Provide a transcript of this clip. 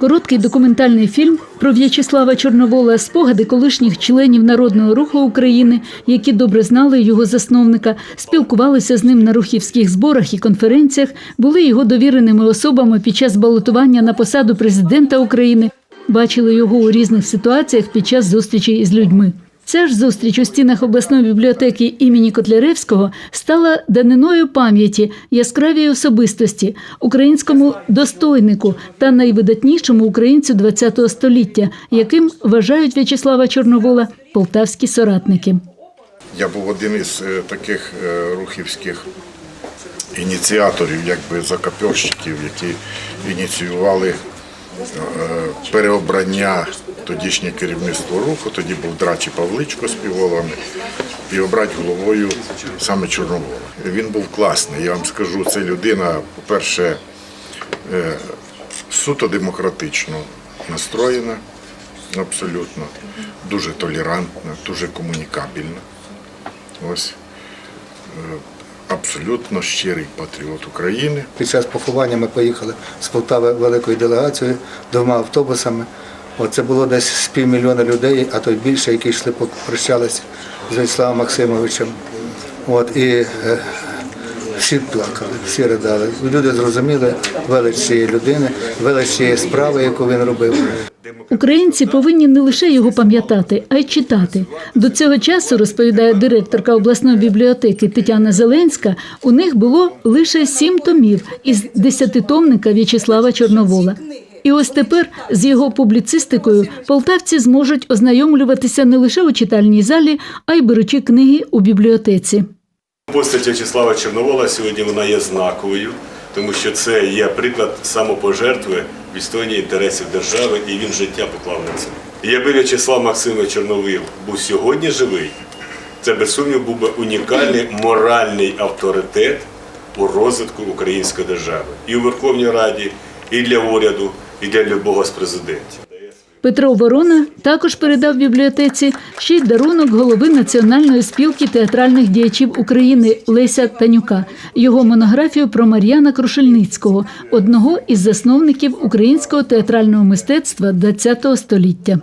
Короткий документальний фільм про В'ячеслава Чорновола спогади колишніх членів народного руху України, які добре знали його засновника, спілкувалися з ним на рухівських зборах і конференціях, були його довіреними особами під час балотування на посаду президента України, бачили його у різних ситуаціях під час зустрічей із людьми. Ця ж зустріч у стінах обласної бібліотеки імені Котляревського стала даниною пам'яті яскравій особистості, українському достойнику та найвидатнішому українцю ХХ століття, яким вважають В'ячеслава Чорновола полтавські соратники. Я був один із е, таких е, рухівських ініціаторів, якби закапьорщиків, які ініціювали переобрання тодішнє керівництво руху. Тоді був Драчі Павличко з співголовами, і обрати головою саме Чорновола. Він був класний. Я вам скажу, це людина, по-перше, е, суто демократично настроєна, абсолютно, дуже толерантна, дуже комунікабельна. Ось е, абсолютно щирий патріот України. Під час поховання ми поїхали з Полтави великою делегацією двома автобусами. Оце це було десь з півмільйона людей, а то й більше, які йшли попрощалися з Вячеславом Максимовичем. От, і е, всі плакали, всі ридали. Люди зрозуміли велич цієї людини, велич цієї справи, яку він робив. Українці повинні не лише його пам'ятати, а й читати. До цього часу, розповідає директорка обласної бібліотеки Тетяна Зеленська, у них було лише сім томів із десятитомника В'ячеслава Чорновола. І ось тепер з його публіцистикою полтавці зможуть ознайомлюватися не лише у читальній залі, а й беручи книги у бібліотеці. Постать В'ячеслава Чорновола сьогодні вона є знаковою, тому що це є приклад самопожертви відстояння інтересів держави, і він життя поклав на це. І якби В'ячеслав Максимович Чорновил був сьогодні живий, це без сумніву був би унікальний моральний авторитет у розвитку української держави і у Верховній Раді, і для уряду, і для любого з президентів. Петро Ворона також передав бібліотеці ще й дарунок голови Національної спілки театральних діячів України Леся Танюка, його монографію про Мар'яна Крушельницького, одного із засновників українського театрального мистецтва ХХ століття.